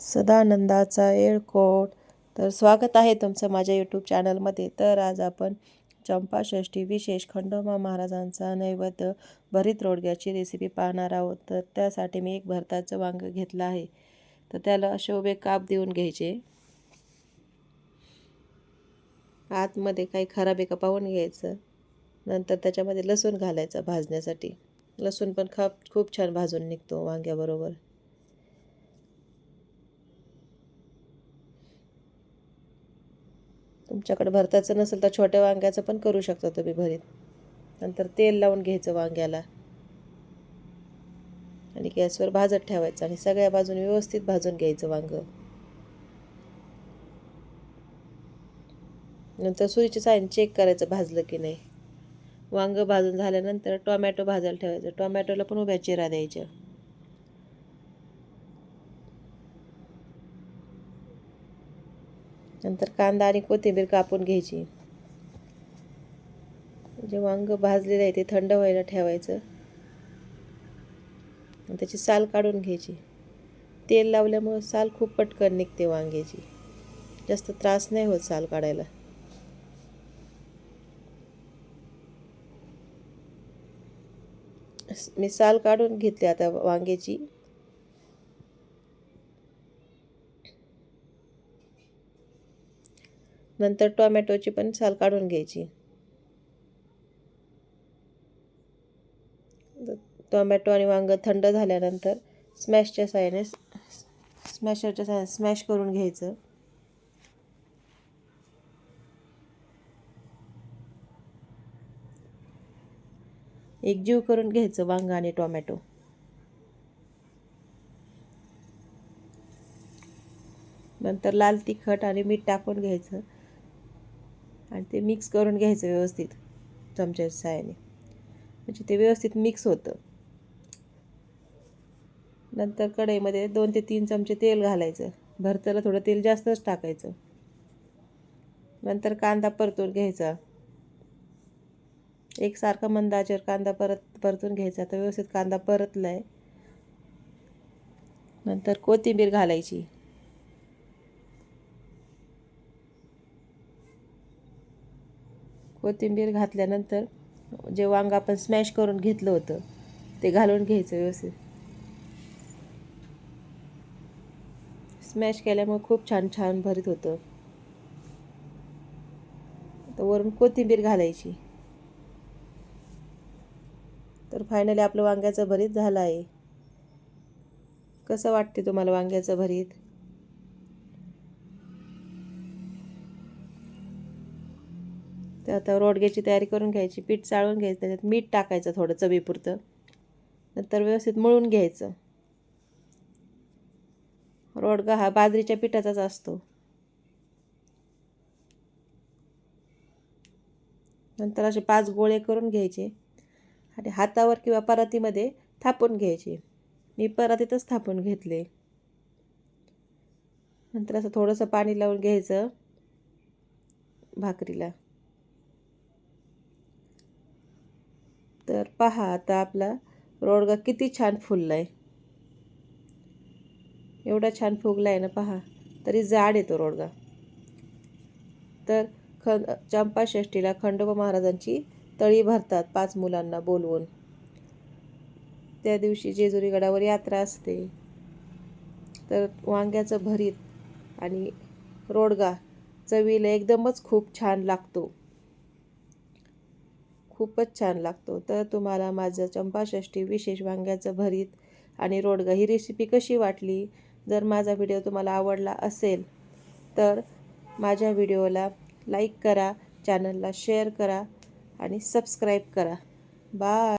सदानंदाचा येळकोट. तर स्वागत आहे तुमचं माझ्या यूट्यूब चॅनलमध्ये तर आज आपण चंपाषष्ठी विशेष खंडोबा महाराजांचा नैवेद्य भरीत रोडग्याची रेसिपी पाहणार आहोत. तर त्यासाठी मी एक भरताचं वांग घेतलं आहे. तर त्याला असे उभे काप देऊन घ्यायचे. आतमध्ये काही खराब का पाहून घ्यायचं. नंतर त्याच्यामध्ये लसूण घालायचं भाजण्यासाठी. लसूण पण खप खूप छान भाजून निघतो वांग्याबरोबर. तुमच्याकडे भरताचं नसेल तर छोट्या वांग्याचं पण करू शकता तुम्ही भरीत. नंतर तेल लावून घ्यायचं वांग्याला. आणि गॅसवर भाजत ठेवायचं आणि सगळ्या बाजूने व्यवस्थित भाजून घ्यायचं वांग. नंतर सुरीची साईन चेक करायचं भाजलं की नाही. वांगं भाजून झाल्यानंतर टोमॅटो भाजायला ठेवायचं. टोमॅटोला पण उभ्या चिरा द्यायच्या. नंतर कांदा आणि कोथिंबीर कापून घ्यायची. जे वांग भाजलेलं आहे ते थंड व्हायला ठेवायचं. त्याची साल काढून घ्यायची. तेल लावल्यामुळं साल खूप पटकन निघते वांग्याची. जास्त त्रास नाही होत साल काढायला. मी साल काढून घेतली आता वांग्याची. नंतर टोमॅटोची पण साल काढून घ्यायची. टोमॅटो आणि वांग थंड झाल्यानंतर स्मॅशच्या साहाय्याने स्मॅशरच्या साहाय्याने स्मॅश करून घ्यायचं. एक जीव करून घ्यायचं वांग आणि टोमॅटो. नंतर लाल तिखट आणि मीठ टाकून घ्यायचं. आणि ते मिक्स करून घ्यायचं व्यवस्थित चमच्याच्या साहाय्याने म्हणजे ते व्यवस्थित मिक्स होतं. नंतर कढईमध्ये दोन ते तीन चमचे तेल घालायचं. भरताला थोडं तेल जास्तच टाकायचं. नंतर कांदा परतून घ्यायचा. एकसारखा मंदाचेवर कांदा परत परतून घ्यायचा. तर व्यवस्थित कांदा परतला आहे नंतर कोथिंबीर घालायची. कोथिंबीर घातल्यानंतर जे वांग आपण स्मॅश करून घेतलं होतं ते घालून घ्यायचं व्यवस्थित. स्मॅश केल्यामुळे खूप छान छान भरीत होतं. तर वरून कोथिंबीर घालायची. तर फायनली आपलं वांग्याचं भरीत झालं आहे. कसं वाटते तुम्हाला वांग्याचं भरीत? तर आता रोडग्याची तयारी करून घ्यायची पीठ चाळून घ्यायचं त्याच्यात मीठ टाकायचं थोडं चवीपुरतं. नंतर व्यवस्थित मळून घ्यायचं. रोडगा हा बाजरीच्या पिठाचाच असतो. नंतर असे पाच गोळे करून घ्यायचे आणि हातावर किंवा परातीमध्ये थापून घ्यायचे. मी परातीतच थापून घेतले. नंतर असं थोडंसं पाणी लावून घ्यायचं भाकरीला. तर पहा आता आपला रोडगा किती छान फुलला आहे एवढा छान फुगला आहे ना पहा तरी जाड येतो रोडगा. तर ख चंपाषष्टीला खंडोबा महाराजांची तळी भरतात पाच मुलांना बोलवून. त्या दिवशी जेजुरी गडावर यात्रा असते. तर वांग्याचं भरीत आणि रोडगा चवीला एकदमच खूप छान लागतो. खूपच छान लागतो. तर तुम्हाला माझं चंपाषष्ठी विशेष वांग्याचं भरीत आणि रोडगा ही रेसिपी कशी वाटली? जर माझा व्हिडिओ तुम्हाला आवडला असेल तर माझ्या व्हिडिओला लाईक करा चॅनलला शेअर करा आणि सबस्क्राईब करा. बाय